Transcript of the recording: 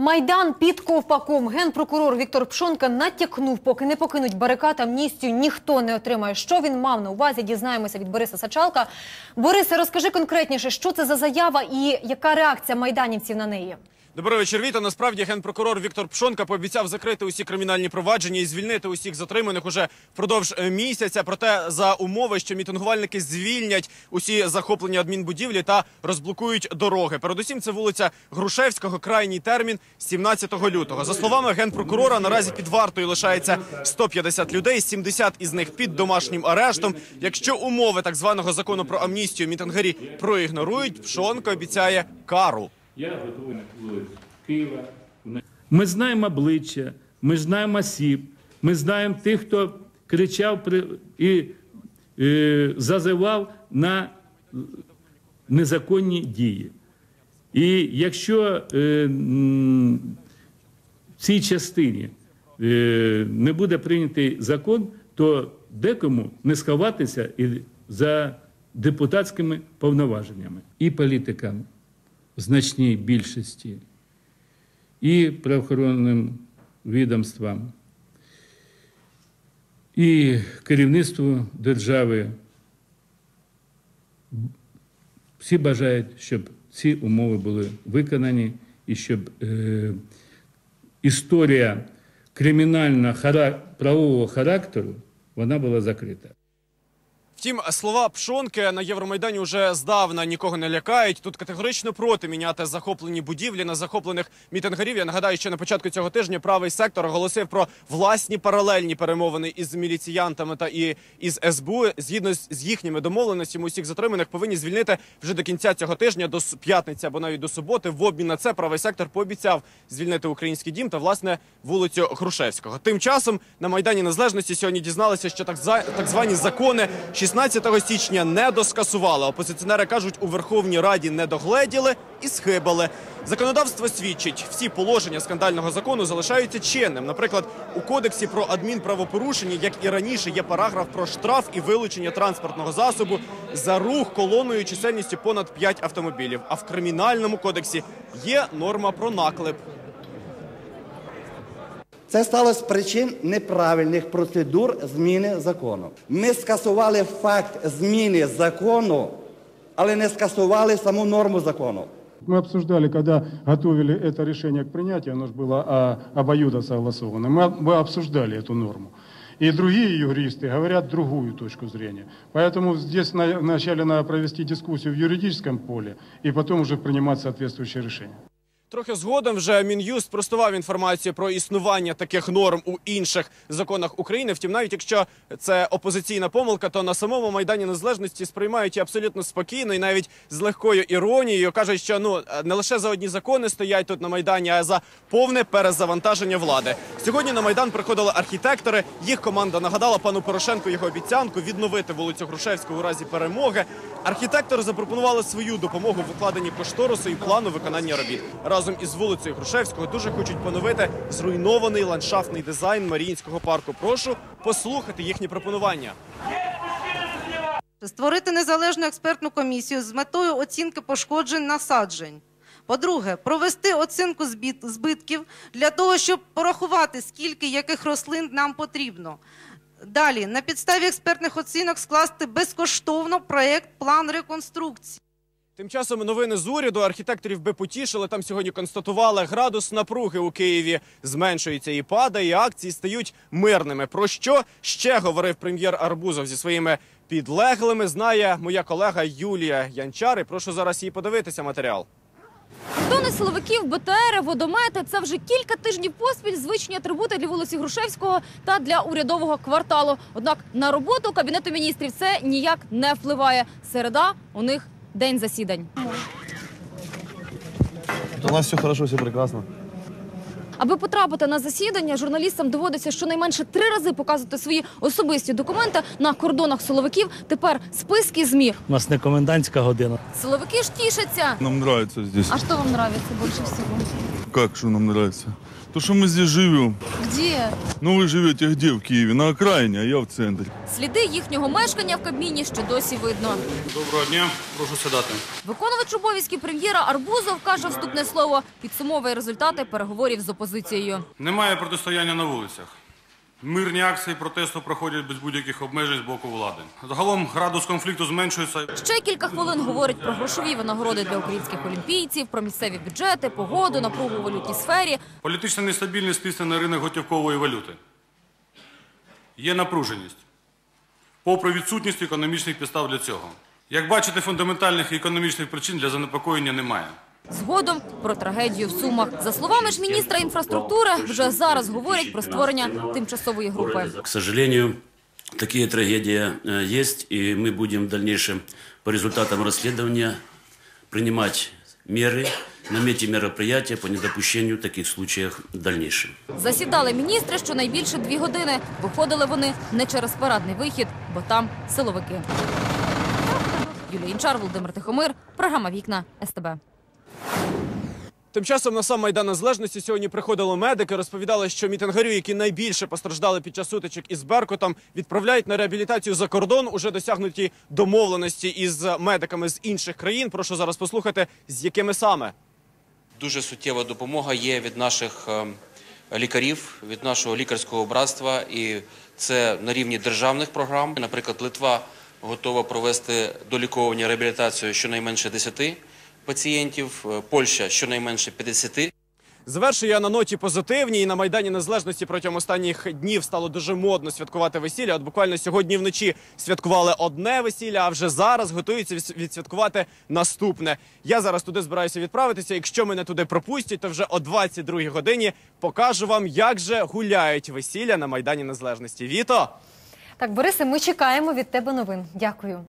Майдан під ковпаком. Генпрокурор Віктор Пшонка натякнув, поки не покинуть барикад, амністію ніхто не отримає. Що він мав на увазі, дізнаємося від Бориса Сачалка. Борисе, розкажи конкретніше, що це за заява і яка реакція майданівців на неї? Добрий вечір, Віта. Насправді генпрокурор Віктор Пшонка пообіцяв закрити усі кримінальні провадження і звільнити усіх затриманих уже впродовж е, місяця. Проте за умови, що мітингувальники звільнять усі захоплені адмінбудівлі та розблокують дороги. Передусім, це вулиця Грушевського, крайній термін 17 лютого. За словами генпрокурора, наразі під вартою лишається 150 людей, 70 із них під домашнім арештом. Якщо умови так званого закону про амністію мітингарі проігнорують, Пшонка обіцяє кару. Я готовий на Києва. Ми знаємо обличчя, ми знаємо осіб, ми знаємо тих, хто кричав і е, зазивав на незаконні дії. І якщо е, в цій частині е, не буде прийнятий закон, то декому не сховатися і за депутатськими повноваженнями. І політикам значній більшості, і правоохоронним відомствам, і керівництву держави. Всі бажають, щоб ці умови були виконані і щоб е, історія кримінально правового характеру вона була закрита. Втім, слова Пшонки на Євромайдані вже здавна нікого не лякають. Тут категорично проти міняти захоплені будівлі на захоплених мітингарів. Я нагадаю, що на початку цього тижня правий сектор оголосив про власні паралельні перемовини із міліціянтами та і із СБУ. Згідно з їхніми домовленостями, усіх затриманих повинні звільнити вже до кінця цього тижня, до п'ятниці або навіть до суботи. В обмін на це правий сектор пообіцяв звільнити український дім та власне вулицю Грушевського. Тим часом на майдані незалежності сьогодні дізналися, що так так звані закони 16 січня не доскасували. Опозиціонери кажуть, у Верховній Раді не догледіли і схибали. Законодавство свідчить, всі положення скандального закону залишаються чинним. Наприклад, у кодексі про адмінправопорушення, як і раніше, є параграф про штраф і вилучення транспортного засобу за рух колоною чисельністю понад 5 автомобілів. А в кримінальному кодексі є норма про наклеп. Це сталося з причин неправильних процедур зміни закону. Ми скасували факт зміни закону, але не скасували саму норму закону. Мы обсуждали, когда готовили это решение к принятию, оно же было а, обоюдо согласовано, мы, мы обсуждали эту норму. И другие юристы говорят другую точку зрения. Поэтому здесь на- вначале надо провести дискуссию в юридическом поле и потом уже принимать соответствующее решение. Трохи згодом вже Мін'юст спростував інформацію про існування таких норм у інших законах України. Втім, навіть якщо це опозиційна помилка, то на самому майдані незалежності сприймають абсолютно спокійно і навіть з легкою іронією кажуть, що ну не лише за одні закони стоять тут на майдані, а за повне перезавантаження влади. Сьогодні на майдан приходили архітектори. Їх команда нагадала пану Порошенку його обіцянку відновити вулицю Грушевського у разі перемоги. Архітектори запропонували свою допомогу в укладенні кошторису і плану виконання робіт. Разом із вулицею Грушевського дуже хочуть поновити зруйнований ландшафтний дизайн Маріїнського парку. Прошу послухати їхні пропонування. Створити незалежну експертну комісію з метою оцінки пошкоджень насаджень. По-друге, провести оцінку збитків для того, щоб порахувати, скільки яких рослин нам потрібно. Далі, на підставі експертних оцінок скласти безкоштовно проєкт план реконструкції. Тим часом новини з уряду архітекторів би потішили. Там сьогодні констатували градус напруги у Києві зменшується і падає, акції стають мирними. Про що ще говорив прем'єр Арбузов зі своїми підлеглими? Знає моя колега Юлія Янчар. І прошу зараз її подивитися матеріал. Тони силовиків, БТРи, водомети це вже кілька тижнів поспіль звичні атрибути для вулиці Грушевського та для урядового кварталу. Однак на роботу кабінету міністрів це ніяк не впливає. Середа у них день засідань. У нас все хорошо, все прекрасно. Аби потрапити на засідання, журналістам доводиться щонайменше три рази показувати свої особисті документи на кордонах силовиків. Тепер списки змі. У нас не комендантська година. Силовики ж тішаться. Нам нравится здесь. А що вам подобається більше всього? Как, что нам нравится? То, что мы здесь живем. Где? Ну, вы живете где в Киеве? На окраине, а я в центре. Сліди їхнього мешкання в Кабміні ще досі видно. Доброго дня, прошу сідати. Виконувач обов'язків прем'єра Арбузов каже вступне слово, підсумовує результати переговорів з опозицією. Немає протистояння на вулицях. Мирні акції протесту проходять без будь-яких обмежень з боку влади. Загалом градус конфлікту зменшується. Ще кілька хвилин говорить про грошові винагороди для українських олімпійців, про місцеві бюджети, погоду, напругу у валютній сфері. Політична нестабільність тисне на ринок готівкової валюти. Є напруженість. Попри відсутність економічних підстав для цього. Як бачите, фундаментальних економічних причин для занепокоєння немає. Згодом про трагедію в Сумах. За словами ж міністра інфраструктури, вже зараз говорять про створення тимчасової групи. К сожалению, такие трагедии э, есть, и мы будем в дальнейшем по результатам расследования принимать меры, наметить мероприятия по недопущению таких случаев в дальнейшем. Засідали міністри щонайбільше дві години. Виходили вони не через парадний вихід, бо там силовики. Юлія Інчар, Володимир Тихомир, програма Вікна СТБ. Тим часом на сам майдан незалежності сьогодні приходили медики, розповідали, що мітингарів, які найбільше постраждали під час сутичок із Беркутом, відправляють на реабілітацію за кордон. Уже досягнуті домовленості із медиками з інших країн. Прошу зараз послухати, з якими саме. Дуже суттєва допомога є від наших е, лікарів, від нашого лікарського братства, і це на рівні державних програм. Наприклад, Литва готова провести доліковування реабілітацію щонайменше 10 пацієнтів, е, Польща щонайменше 50. Завершую я на ноті позитивній. І на майдані незалежності протягом останніх днів стало дуже модно святкувати весілля. От буквально сьогодні вночі святкували одне весілля, а вже зараз готуються відсвяткувати наступне. Я зараз туди збираюся відправитися. Якщо мене туди пропустять, то вже о 22-й годині покажу вам, як же гуляють весілля на майдані незалежності. Віто! Так, Борисе, ми чекаємо від тебе новин. Дякую.